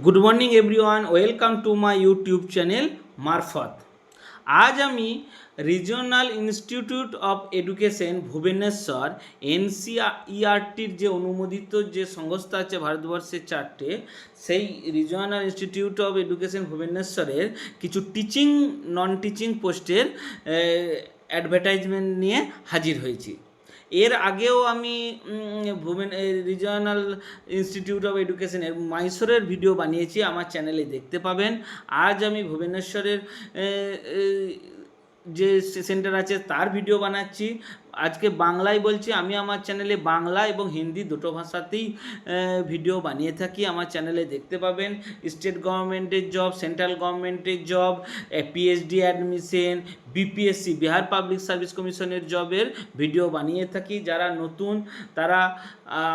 Good morning everyone welcome to my YouTube channel মারফত আজ আমি regional institute of education Bhubaneswar, এনসিইআরটির যে অনুমোদিত যে সংস্থা আছে ভারতবর্ষের চারটে, সেই রিজিওনাল ইনস্টিটিউট অফ এডুকেশন ভুবনেশ্বরের কিছু টিচিং নন টিচিং পোস্টের অ্যাডভার্টাইজমেন্ট নিয়ে হাজির হয়েছি। এর আগেও আমি ভুবন রিজিওনাল ইনস্টিটিউট অফ এডুকেশনের মাইসোরের ভিডিও বানিয়েছি, আমার চ্যানেলে দেখতে পাবেন। আজ আমি ভুবনেশ্বরের যে সেন্টার আছে, তার ভিডিও বানাচ্ছি। আজকে বাংলায় বলছি, আমি আমার চ্যানেলে বাংলা এবং হিন্দি দুটো ভাষাতেই ভিডিও বানিয়ে থাকি। আমার চ্যানেলে দেখতে পাবেন স্টেট গভর্নমেন্টের জব, সেন্ট্রাল গভর্নমেন্টের job PhD admission BPSC Bihar public service কমিশনের জবের ভিডিও বানিয়ে থাকি। যারা নতুন, তারা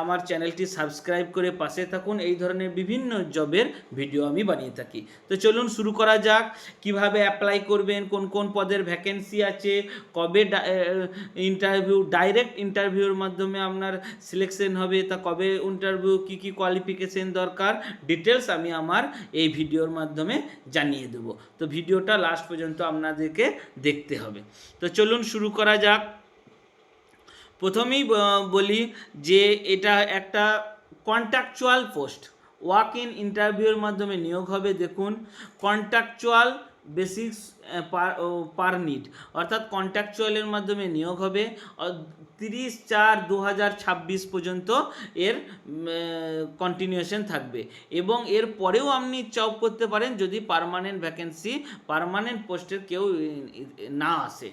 আমার চ্যানেলটি সাবস্ক্রাইব করে পাশে থাকুন। এই ধরনের বিভিন্ন জবের ভিডিও আমি বানিয়ে থাকি। তো চলুন শুরু করা যাক। কীভাবে অ্যাপ্লাই করবেন? কোন কোন পদের ভ্যাকেন্সি আছে? কবে ইন্টারভিউ ডাইরেক্ট ইন্টারভিউর মাধ্যমে আপনার সিলেকশন হবে। তা কবে ইন্টারভিউ কী কী কোয়ালিফিকেশন দরকার? ডিটেলস আমি আমার এই ভিডিওর মাধ্যমে জানিয়ে দেবো। তো ভিডিওটা লাস্ট পর্যন্ত আপনাদেরকে দেখতে হবে। তো চলুন শুরু করা যাক। প্রথমেই বলি যে এটা একটা কন্ট্রাকচুয়াল পোস্ট ওয়াক ইন ইন্টারভিউর মাধ্যমে নিয়োগ হবে। দেখুন কন্ট্রাকচুয়াল বেসিক্স পার নিড অর্থাৎ কন্ট্রাকচুয়ালের মাধ্যমে নিয়োগ হবে। তিরিশ চার দু হাজার পর্যন্ত এর কন্টিনিউশন থাকবে। এবং এর পরেও আপনি জব করতে পারেন যদি পারমানেন্ট ভ্যাকেন্সি পারমানেন্ট পোস্টের কেউ না আসে।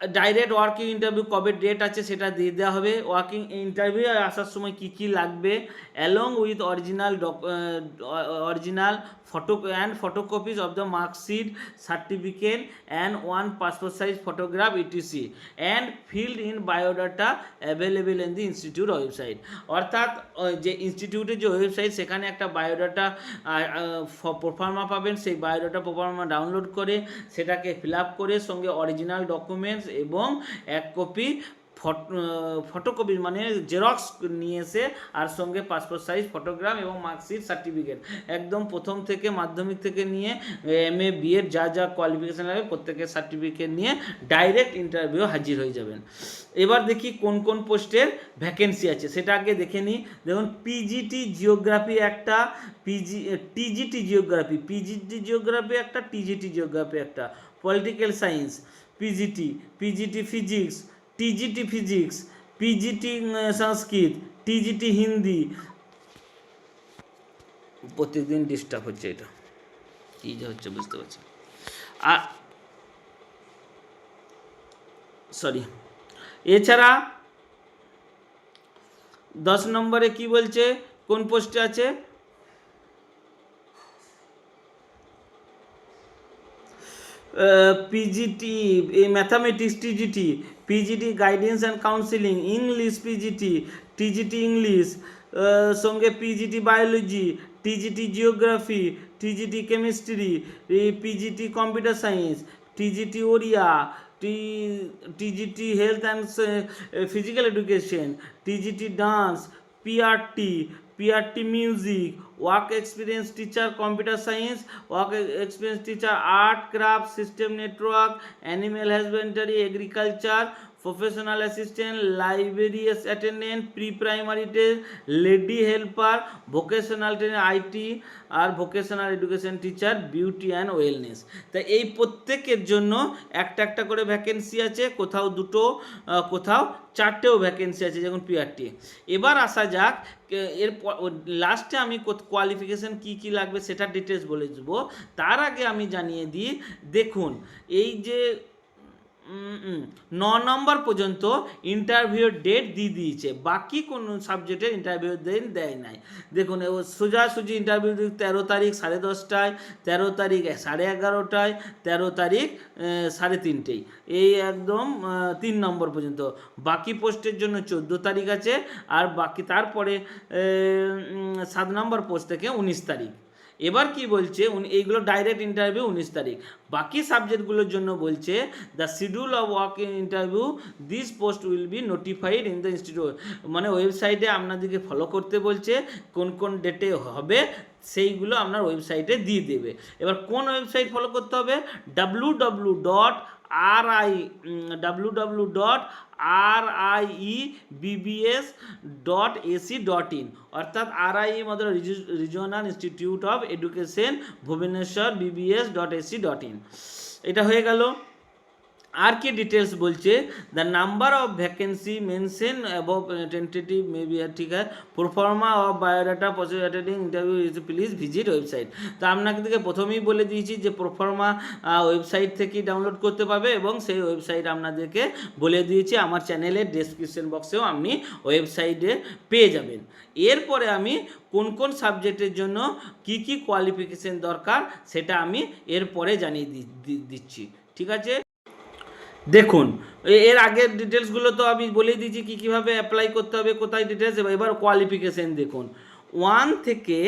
ডাইরেক্ট ওয়ার্কিং ইন্টারভিউ কবে ডেট আছে সেটা দিয়ে দেওয়া হবে। ওয়ার্কিং ইন্টারভিউ আসার সময় কি কি লাগবে along with original original photo and photocopies of the marksheet certificate and one passport size photograph ETC and filled in biodata available in the institute website অর্থাৎ যে ইনস্টিটিউটের যে ওয়েবসাইট সেখানে একটা বায়োডাটা প্রোফার্মা পাবেন। সেই বায়োডাটা প্রোফার্মা ডাউনলোড করে সেটাকে ফিল আপ করে সঙ্গে অরিজিনাল ডকুমেন্টস এবং এক কপি ফটোকপি মানে জেরক্স নিয়ে এসে আর সঙ্গে পাসপোর্ট সাইজ ফটোগ্রাফ এবং মার্কশিট সার্টিফিকেট। একদম প্রথম থেকে মাধ্যমিক থেকে নিয়ে এম এ বিএড যা যা কোয়ালিফিকেশান লাগে প্রত্যেকের সার্টিফিকেট নিয়ে ডাইরেক্ট ইন্টারভিউ হাজির হয়ে যাবেন। এবার দেখি কোন কোন পোস্টের ভ্যাকেন্সি আছে, সেটা আগে দেখে নিই। দেখুন পিজিটি জিওগ্রাফি একটা PG TGT geography PGT geography একটা টিজিটি জিওগ্রাফি একটা। Political science PGT PGT physics TGT physics PGT Sanskrit TGT Hindi. প্রত্যেকদিন ডিস্টার্ব হচ্ছে এটা। কী যে হচ্ছে বুঝতে পারছি আর সরি এছাড়া দশ নম্বরে কি বলছে? কোন পোস্টে আছে? পিজিটি এই mathematics TGT PGT guidance and counselling English PGT TGT English সঙ্গে PGT biology TGT geography TGT chemistry PGT computer science TGT Odia T TGT health and physical education TGT dance PRT PRT music work experience teacher computer science work experience teacher art craft system network animal husbandry agriculture professional assistant library attendant pre primary test, lady helper, vocational train IT R vocational education teacher, beauty and wellness. তা এই প্রত্যেকের জন্য একটা একটা করে vacancy আছে, কোথাও দুটো কোথাও চারটেও ভ্যাকেন্সি আছে যেমন পিআরটি এবার আসা যাক এর লাস্টে আমি কোয়ালিফিকেশান কি কি লাগবে সেটা ডিটেলস বলে দেবো। তার আগে আমি জানিয়ে দিই, দেখুন, এই যে ন নম্বর পর্যন্ত ইন্টারভিউর ডেট দিয়ে দিয়েছে। বাকি কোনো সাবজেক্টের ইন্টারভিউ দিন দেয় নাই। দেখুন সোজাসুজি ইন্টারভিউ তেরো তারিখ সাড়ে দশটায়, তেরো তারিখ সাড়ে এগারোটায়, তেরো তারিখ সাড়ে তিনটেই এই একদম তিন নম্বর পর্যন্ত। বাকি পোস্টের জন্য চোদ্দ তারিখ আছে, আর বাকি তারপরে সাত নম্বর পোস্ট থেকে উনিশ তারিখ। এবার কি বলছে? এইগুলো ডাইরেক্ট ইন্টারভিউ উনিশ তারিখ। বাকি সাবজেক্টগুলোর জন্য বলছে the schedule of work interview this post will be notified in the institute মানে ওয়েবসাইটে আপনাদেরকে ফলো করতে বলছে, কোন কোন ডেটে হবে, সেইগুলো আপনার ওয়েবসাইটে দিয়ে দেবে। এবার কোন ওয়েবসাইট ফলো করতে হবে? W W dot R I W W dot R I E BBS dot AC dot in অর্থাৎ আর আই মধ্যে regional institute of education Bhubaneswar BBS dot AC dot in এটা হয়ে গেল। আর কি ডিটেলস বলছে? The number of vacancy mention above tentative maybe ঠিক আছে proforma of biodata possible attending interview is please visit website তো আপনাকে থেকে প্রথমেই বলে দিয়েছি যে প্রোফর্মা ওয়েবসাইট থেকেই ডাউনলোড করতে পারবে এবং সেই ওয়েবসাইট আপনাদেরকে বলে দিয়েছি। আমার চ্যানেলের ডেসক্রিপশন বক্সেও আপনি ওয়েবসাইটে পেয়ে যাবেন। এরপরে আমি কোন কোন সাবজেক্টের জন্য কি কি কোয়ালিফিকেশন দরকার সেটা আমি এরপরে জানিয়ে দিচ্ছি। ঠিক আছে? দেখুন এর আগের ডিটেলসগুলো তো আমি বলেই দিয়েছি কী, কীভাবে অ্যাপ্লাই করতে হবে, কোথায় ডিটেলস এবার কোয়ালিফিকেশন দেখুন। ওয়ান থেকে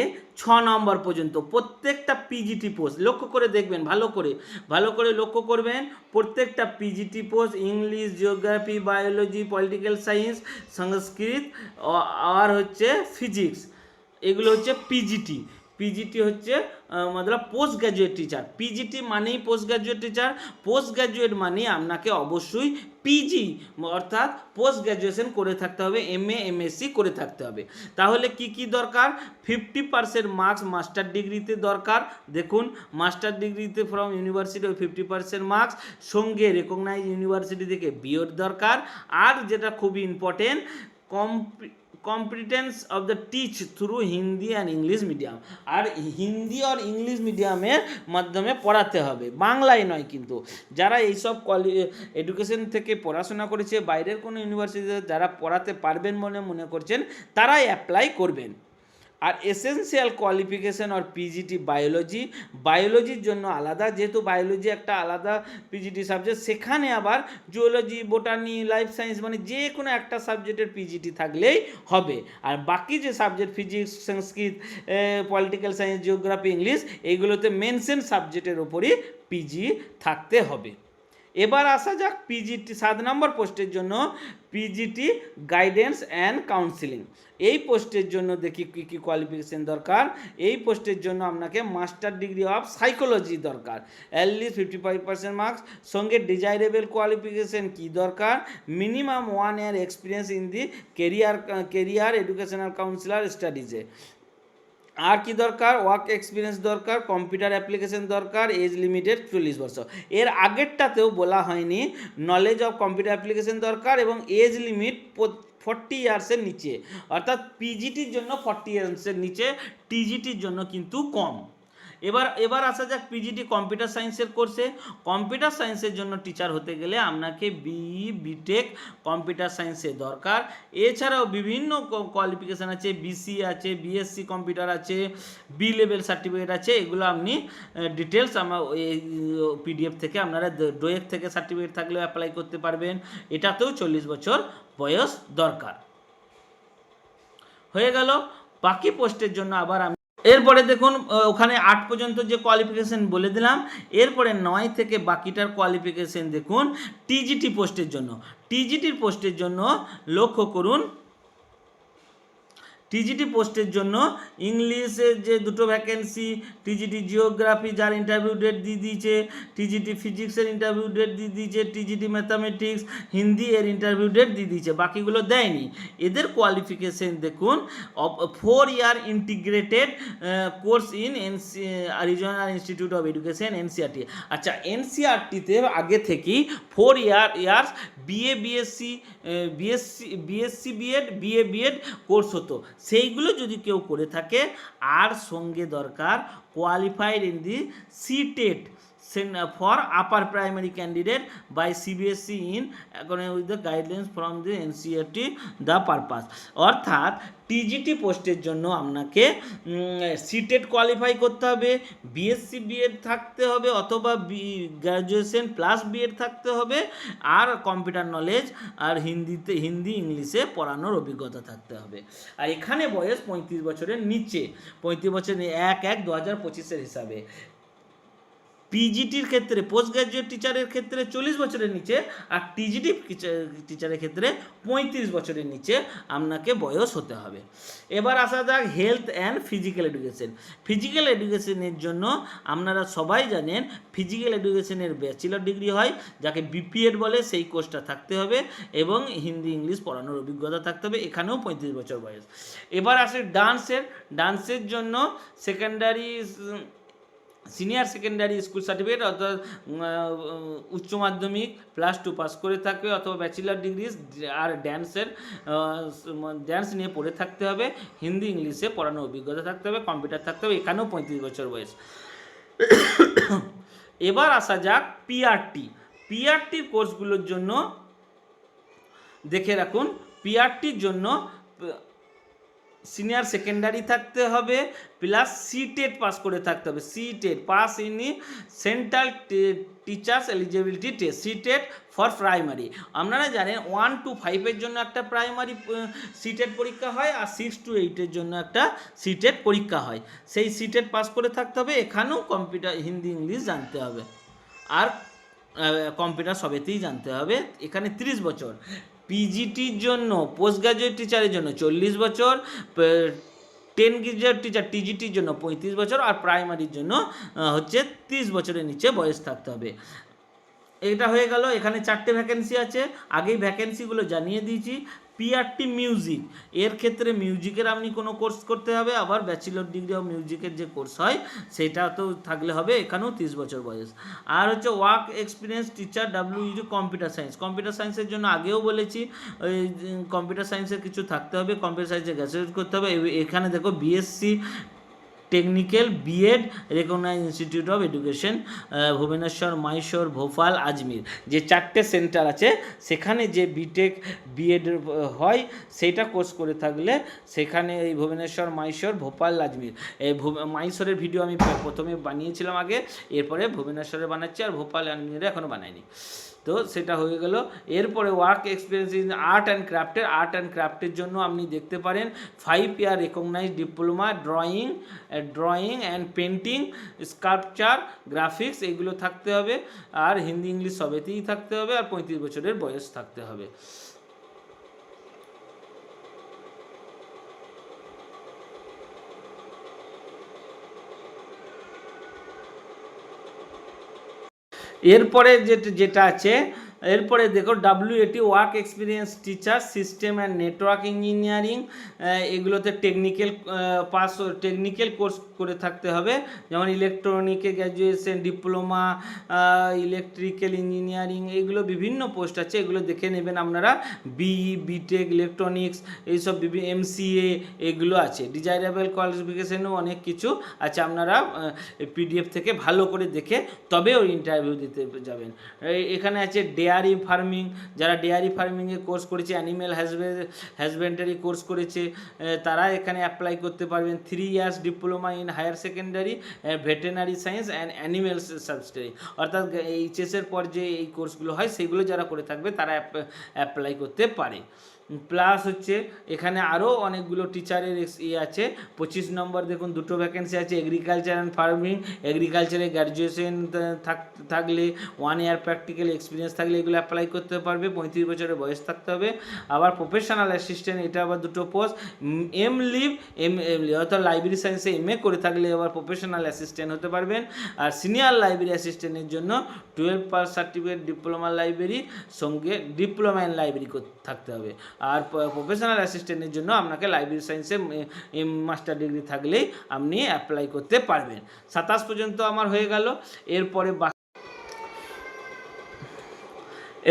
ছ নম্বর পর্যন্ত প্রত্যেকটা পিজিটি পোস্ট লক্ষ্য করে দেখবেন, ভালো করে ভালো করে লক্ষ্য করবেন, প্রত্যেকটা PGT post English geography biology political science Sanskrit আর হচ্ছে ফিজিক্স এগুলো হচ্ছে পিজিটি পিজিটি হচ্ছে মতলব পোস্ট গ্র্যাজুয়েট টিচার পিজিটি মানেই post graduate teacher post graduate মানে আপনাকে অবশ্যই পিজি অর্থাৎ পোস্ট গ্র্যাজুয়েশন করে থাকতে হবে এম এ এমএসসি করে থাকতে হবে। তাহলে কি কি দরকার? ফিফটি পার্সেন্ট মার্কস মাস্টার ডিগ্রিতে দরকার। দেখুন মাস্টার ডিগ্রিতে from university fifty percent marks সঙ্গে রেকগনাইজ ইউনিভার্সিটি থেকে বিওর দরকার। আর যেটা খুবই important কম্পি competence of the teach through Hindi and English medium আর হিন্দি আর ইংলিশ মিডিয়ামের মাধ্যমে পড়াতে হবে। বাংলায় নয় কিন্তু। যারা এইসব কলে এডুকেশন থেকে পড়াশোনা করেছে, বাইরের কোনো ইউনিভার্সিটিতে যারা পড়াতে পারবেন বলে মনে করছেন, তারাই অ্যাপ্লাই করবেন। আর এসেনশিয়াল কোয়ালিফিকেশন আর পিজিটি বায়োলজি বায়োলজির জন্য আলাদা, যেহেতু বায়োলজি একটা আলাদা পিজিটি সাবজেক্ট সেখানে আবার জুওলজি বোটানি লাইফ সায়েন্স মানে যে কোনো একটা সাবজেক্টের পিজিটি থাকলেই হবে। আর বাকি যে subject physics Sanskrit political science geography English এইগুলোতে মেনশন সাবজেক্টের ওপরই পিজি থাকতে হবে। এবার আসা যাক পিজিটি সাত নম্বর পোস্টের জন্য পিজিটি গাইডেন্স অ্যান্ড কাউন্সিলিং এই পোস্টের জন্য দেখি কী কী কোয়ালিফিকেশন দরকার। এই পোস্টের জন্য আপনাকে মাস্টার ডিগ্রি অফ সাইকোলজি দরকার। At least fifty five percent marks সঙ্গে ডিজাইরেবল কোয়ালিফিকেশন কী দরকার? Minimum one year experience in the career career educational counsellor স্টাডিজে আর কি দরকার? ওয়ার্ক এক্সপিরিয়েন্স দরকার, কম্পিউটার অ্যাপ্লিকেশন দরকার, এজ লিমিটেড চল্লিশ বছর। এর আগেরটাতেও বলা হয়নি নলেজ অফ কম্পিউটার অ্যাপ্লিকেশন দরকার এবং এজ লিমিট ফর্টি ইয়ার্সের নিচে। অর্থাৎ পিজিটির জন্য ফর্টি ইয়ার্সের নিচে টিজিটির জন্য কিন্তু কম। এবার এবার আসা যাক পিজিটি কম্পিউটার সায়েন্সের কোর্সে কম্পিউটার সায়েন্সের জন্য টিচার হতে গেলে আপনাকে বিই বিটেক কম্পিউটার সায়েন্সে দরকার। এছাড়াও বিভিন্ন কোয়ালিফিকেশান আছে বিসি আছে বিএসসি কম্পিউটার আছে বি লেভেল সার্টিফিকেট আছে, এগুলো আপনি ডিটেলস আমার পিডিএফ থেকে আপনারা ডোয়েক থেকে সার্টিফিকেট থাকলেও অ্যাপ্লাই করতে পারবেন। এটাতেও চল্লিশ বছর বয়স দরকার। হয়ে গেল। বাকি পোস্টের জন্য আবার আমি এরপরে দেখুন ওখানে আট পর্যন্ত যে কোয়ালিফিকেশন বলে দিলাম, এরপরে নয় থেকে বাকিটার কোয়ালিফিকেশন দেখুন টিজিটি পোস্টের জন্য। টিজিটির পোস্টের জন্য লক্ষ্য করুন টিজিটি পোস্টের জন্য ইংলিশের যে দুটো ভ্যাকেন্সি টিজিটি জিওগ্রাফি যার ইন্টারভিউ ডেট দিয়ে দিয়েছে টিজিটি ফিজিক্সের ইন্টারভিউ ডেট দিয়ে দিয়েছে টিজিটি ম্যাথামেটিক্স হিন্দি এর ইন্টারভিউ ডেট দিয়ে দিয়েছে, বাকিগুলো দেয়নি। এদের কোয়ালিফিকেশন দেখুন four year integrated course in NC regional institute of education NCERT আচ্ছা এনসিআরটিতে আগে থেকেই four year years BA BSc BSc BSc BEd BA BEd course হতো। সেইগুলো যদি কেউ করে থাকে, আর সঙ্গে দরকার qualified in the C TET for upper primary candidate by CBSE in according with the guidelines from the NCERT the purpose অর্থাৎ টিজিটি পোস্টের জন্য আপনাকে সিটেট কোয়ালিফাই করতে হবে বিএসসি বিএড থাকতে হবে, অথবা বি গ্র্যাজুয়েশন প্লাস বিএড থাকতে হবে, আর কম্পিউটার নলেজ আর হিন্দিতে, হিন্দি ইংলিশে পড়ানোর অভিজ্ঞতা থাকতে হবে। আর এখানে বয়স পঁয়ত্রিশ বছরের নিচে, পঁয়ত্রিশ বছরের এক এক দু হাজার পঁচিশের হিসাবে। পিজিটির ক্ষেত্রে পোস্ট গ্র্যাজুয়েট টিচারের ক্ষেত্রে চল্লিশ বছরের নিচে আর টিজিটি টিচারের ক্ষেত্রে পঁয়ত্রিশ বছরের নিচে আপনাকে বয়স হতে হবে। এবার আসা যাক health and physical education physical এডুকেশনের জন্য আপনারা সবাই জানেন ফিজিক্যাল এডুকেশনের ব্যাচেলর ডিগ্রি হয়, যাকে বিপিএড বলে, সেই কোর্সটা থাকতে হবে এবং হিন্দি, ইংলিশ পড়ানোর অভিজ্ঞতা থাকতে হবে, এখানেও পঁয়ত্রিশ বছর বয়স। এবার আসে ডান্সের ডান্সের জন্য secondary senior secondary school certificate অর্থাৎ উচ্চ মাধ্যমিক প্লাস টু পাস করে থাকবে অথবা ব্যাচেলার ডিগ্রি আর ড্যান্সের ড্যান্স নিয়ে পড়ে থাকতে হবে, হিন্দি, ইংলিশে পড়ানোর অভিজ্ঞতা থাকতে হবে কম্পিউটার থাকতে হবে, এখানেও পঁয়ত্রিশ বছর বয়স। এবার আসা যাক পিআরটি পিআরটির কোর্সগুলোর জন্য, দেখে রাখুন পিআরটির জন্য সিনিয়র সেকেন্ডারি থাকতে হবে প্লাস সিটেট পাস করে থাকতে হবে। CTET pass in central teachers eligibility test CTET for primary আপনারা জানেন ওয়ান টু ফাইভের জন্য একটা প্রাইমারি সিটেট পরীক্ষা হয়, আর সিক্স টু এইটের জন্য একটা সিটেট পরীক্ষা হয়। সেই সিটেট পাস করে থাকতে হবে, এখানেও কম্পিউটার হিন্দি, ইংলিশ জানতে হবে। আর কম্পিউটার সবেতেই জানতে হবে। এখানে 30 বছর। পিজিটির জন্য পোস্ট গ্রাজুয়েট টিচারের জন্য চল্লিশ বছর টেন গ্রেজুয়েট টিচার টিজিটির জন্য পঁয়ত্রিশ বছর, আর প্রাইমারির জন্য হচ্ছে তিরিশ বছরের নিচে বয়স থাকতে হবে। এটা হয়ে গেল, এখানে চারটে ভ্যাকেন্সি আছে, আগেই ভ্যাকেন্সিগুলো জানিয়ে দিয়েছি। পিআরটি মিউজিক এর ক্ষেত্রে মিউজিকের আপনি কোনো কোর্স করতে হবে, আবার ব্যাচেলর ডিগ্রি অফ মিউজিকের যে কোর্স হয়, সেটা তো থাকলে হবে এখানেও তিরিশ বছর বয়স। আর হচ্ছে work experience teacher W U computer science computer সায়েন্সের জন্য আগেও বলেছি কম্পিউটার সায়েন্সের কিছু থাকতে হবে কম্পিউটার সায়েন্সে গ্র্যাজুয়েট করতে হবে। এখানে দেখো BSc technical BEd recognise institute of education Bhubaneswar Mysore Bhopal Ajmer যে চারটে সেন্টার আছে, সেখানে যে বিটেক বিএড হয়, সেইটা কোর্স করে থাকলে সেখানে এই ভুবনেশ্বর মাইশোর ভোপাল আজমির এই মাইশোরের ভিডিও আমি প্রথমে বানিয়েছিলাম আগে, এরপরে ভুবনেশ্বরে বানাচ্ছি আর ভোপাল আজমিরে এখনও বানাইনি। তো সেটা হয়ে গেল। এরপরে work experience in art and ক্রাফটের art and ক্রাফটের জন্য আপনি দেখতে পারেন five year recognise diploma drawing drawing and painting sculpture graphics এগুলো থাকতে হবে। আর হিন্দি, ইংলিশ সবেতেই থাকতে হবে। আর পঁয়ত্রিশ বছরের বয়স থাকতে হবে। এরপরে যেটা যেটা আছে এরপরে দেখো W ET work experience teacher system and network engineering এগুলোতে টেকনিক্যাল পাস টেকনিক্যাল কোর্স করে থাকতে হবে। যেমন ইলেকট্রনিকে গ্র্যাজুয়েশন ডিপ্লোমা ইলেকট্রিক্যাল ইঞ্জিনিয়ারিং এগুলো বিভিন্ন পোস্ট আছে, এগুলো দেখে নেবেন আপনারা। বিই বিটেক ইলেকট্রনিক্স এইসব বিভিন্ন এমসিএ এগুলো আছে। ডিজাইরেবল কোয়ালিফিকেশানও অনেক কিছু আছে আপনারা পিডিএফ থেকে ভালো করে দেখে তবে ওই ইন্টারভিউ দিতে যাবেন। এখানে আছে ডেয়ারি ফার্মিং যারা ডেয়ারি ফার্মিংয়ের কোর্স করেছে অ্যানিম্যাল হ্যাজবেন্ডারি কোর্স করেছে তারা এখানে অ্যাপ্লাই করতে পারবেন। Three years diploma in higher secondary veterinary science and animal সাবস্টারি অর্থাৎ এইচএসের পর যে এই কোর্সগুলো হয়, সেগুলো যারা করে থাকবে, তারা অ্যাপ্লাই করতে পারে। প্লাস হচ্ছে এখানে আরও অনেকগুলো টিচারের ইয়ে আছে। পঁচিশ নম্বর দেখুন, দুটো ভ্যাকেন্সি আছে এগ্রিকালচার অ্যান্ড ফার্মিং এগ্রিকালচারে গ্র্যাজুয়েশন থাকলে ওয়ান ইয়ার প্র্যাকটিক্যাল এক্সপিরিয়েন্স থাকলে এগুলো অ্যাপ্লাই করতে পারবে, পঁয়ত্রিশ বছরের বয়স থাকতে হবে। আবার প্রফেশনাল অ্যাসিস্ট্যান্ট এটা আবার দুটো post M lib M M lib অর্থাৎ লাইব্রেরি সায়েন্সে এম এ করে থাকলে আবার প্রফেশনাল অ্যাসিস্ট্যান্ট হতে পারবেন। আর সিনিয়র লাইব্রেরি অ্যাসিস্ট্যান্টের জন্য twelve pass certificate diploma library সঙ্গে ডিপ্লোমা ইন লাইব্রেরি থাকতে হবে। আর প্রফেশনাল অ্যাসিস্ট্যান্টের জন্য আপনাকে লাইব্রেরি সায়েন্সে মাস্টার ডিগ্রি থাকলেই আপনি অ্যাপ্লাই করতে পারবেন। সাতাশ পর্যন্ত আমার হয়ে গেল। এরপরে বাকি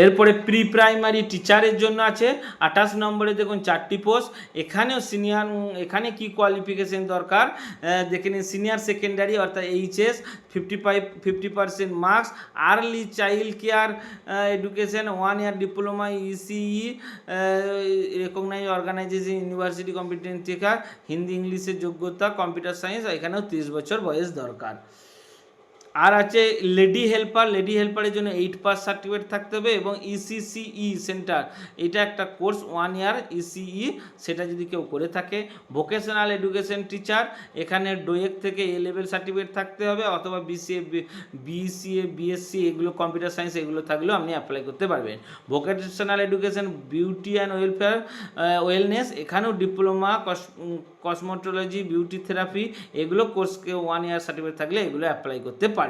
এরপরে প্রি প্রাইমারি টিচারের জন্য আছে, আঠাশ নম্বরে দেখুন চারটি পোস্ট এখানেও সিনিয়র এখানে কি কোয়ালিফিকেশন দরকার? দেখে নিন সিনিয়র সেকেন্ডারি অর্থাৎ HS fifty five fifty percent marks early child care education one year diploma ECE recognise organisation university competent শেখার হিন্দি, ইংলিশের যোগ্যতা কম্পিউটার সায়েন্স এখানেও তিরিশ বছর বয়স দরকার। আর আছে লেডি হেল্পার, লেডি হেল্পারের জন্য এইট পাস সার্টিফিকেট থাকতে হবে এবং E ইসিসিই সেন্টার এটা একটা কোর্স ওয়ান ইয়ার ইসিই সেটা যদি কেউ করে থাকে। ভোকেশনাল এডুকেশন টিচার এখানে ডোয়েক থেকে এ লেভেল সার্টিফিকেট থাকতে হবে অথবা বিসিএ বিসিএ বিএসসি এগুলো কম্পিউটার সায়েন্স এগুলো থাকলেও আপনি অ্যাপ্লাই করতে পারবেন। Vocational education beauty and welfare wellness এখানেও ডিপ্লোমা কসমোটোলজি বিউটি থেরাপি এগুলো কোর্সকে ওয়ান ইয়ার সার্টিফিকেট থাকলে এগুলো অ্যাপ্লাই করতে পারবেন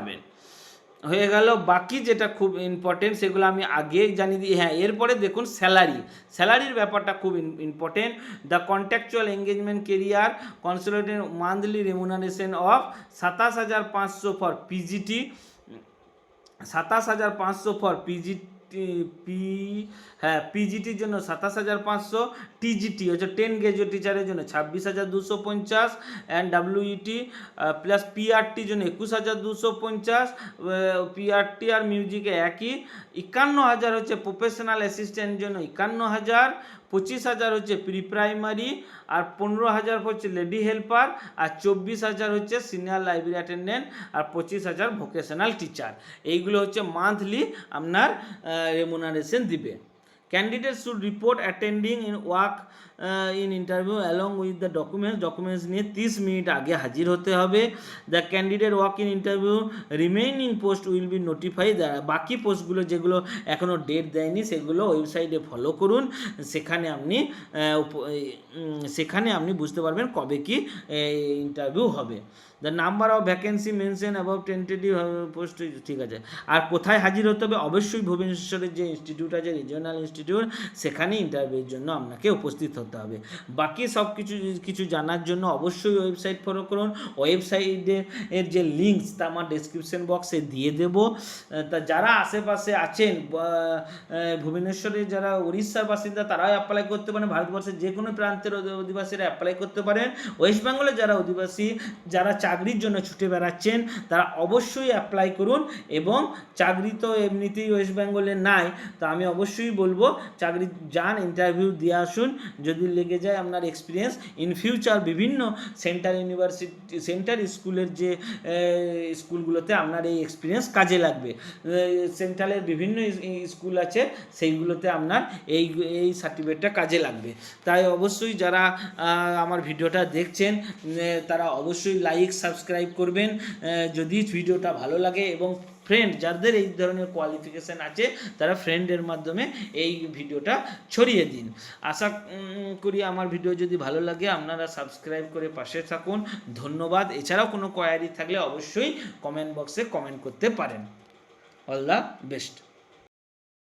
হয়ে গেল, বাকি যেটা খুব ইম্পর্টেন্ট সেগুলো আমি আগেই জানিয়ে দিই। হ্যাঁ এরপরে দেখুন স্যালারি স্যালারির ব্যাপারটা খুব important the contractual engagement career consolidated monthly remuneration of সাতাশ হাজার পাঁচশো ফর পিজিটি সাতাশ হাজার পাঁচশো ফর পিজিটি পি হ্যাঁ পিজিটির জন্য সাতাশ হাজার পাঁচশো টিজিটি হচ্ছে টেন গ্রেজুয়েট টিচারের জন্য ছাব্বিশ হাজার দুশো পঞ্চাশ অ্যান্ড ডাব্লিউইটি প্লাস পিআরটির জন্য একুশ হাজার দুশো পঞ্চাশ পিআরটি আর মিউজিকে একই। একান্ন হাজার হচ্ছে প্রফেশনাল অ্যাসিস্ট্যান্টের জন্য একান্ন হাজার পঁচিশ হাজার হচ্ছে প্রি প্রাইমারি, আর পনেরো হাজার হচ্ছে লেডি হেল্পার, আর চব্বিশ হাজার হচ্ছে সিনিয়র লাইব্রেরি অ্যাটেন্ডেন্ট, আর পঁচিশ হাজার ভোকেশনাল টিচার। এইগুলো হচ্ছে মান্থলি আপনার রেমুনারেশন দিবে। Candidate should report attending in work in interview along with the documents documents নিয়ে তিরিশ মিনিট আগে হাজির হতে হবে। The candidate walk in interview remaining post will be notify বাকি পোস্টগুলো যেগুলো এখনও ডেট দেয়নি, সেগুলো ওয়েবসাইটে ফলো করুন। সেখানে আপনি সেখানে আপনি বুঝতে পারবেন কবে কি ইন্টারভিউ হবে। The number of vacancy mention about tentative post ঠিক আছে। আর কোথায় হাজির হতে হবে? অবশ্যই ভুবনেশ্বরের যে ইনস্টিটিউট আছে রিজিওনাল ইনস্টিটিউট সেখানে ইন্টারভিউর জন্য আপনাকে উপস্থিত হতে হবে। বাকি সব কিছু কিছু জানার জন্য অবশ্যই ওয়েবসাইট ফলো করুন। ওয়েবসাইটে এর যে লিঙ্কস তা আমার ডেসক্রিপশন বক্সে দিয়ে দেব। তা যারা আশেপাশে আছেন ভুবনেশ্বরের যারা উড়িষ্যার বাসিন্দা তারাও অ্যাপ্লাই করতে পারেন। ভারতবর্ষের যে কোনো প্রান্তের অধি- অধিবাসীরা অ্যাপ্লাই করতে পারেন। ওয়েস্ট বেঙ্গলের যারা অধিবাসী, যারা চাকরির জন্য ছুটে বেড়াচ্ছেন, তারা অবশ্যই অ্যাপ্লাই করুন এবং চাকরি তো এমনিতেই ওয়েস্ট বেঙ্গলে নাই, তা আমি অবশ্যই বলব। চাকরি যান ইন্টারভিউ দিয়ে আসুন। যদি লেগে যায় আপনার এক্সপিরিয়েন্স ইন ফিউচার বিভিন্ন সেন্ট্রাল ইউনিভার্সিটি সেন্ট্রাল স্কুলের যে স্কুলগুলোতে আপনার এই এক্সপিরিয়েন্স কাজে লাগবে। সেন্ট্রালের বিভিন্ন স্কুল আছে, সেইগুলোতে আপনার এই এই সার্টিফিকেটটা কাজে লাগবে। তাই অবশ্যই যারা আমার ভিডিওটা দেখছেন তারা অবশ্যই লাইক সাবস্ক্রাইব করবেন। যদি ভিডিওটা ভালো লাগে এবং ফ্রেন্ড যাদের এই ধরনের কোয়ালিফিকেশান আছে, তারা ফ্রেন্ডের মাধ্যমে এই ভিডিওটা ছড়িয়ে দিন। আশা করি আমার ভিডিও যদি ভালো লাগে, আপনারা সাবস্ক্রাইব করে পাশে থাকুন। ধন্যবাদ। এছাড়াও কোনো কোয়ারি থাকলে অবশ্যই কমেন্ট বক্সে কমেন্ট করতে পারেন। All the best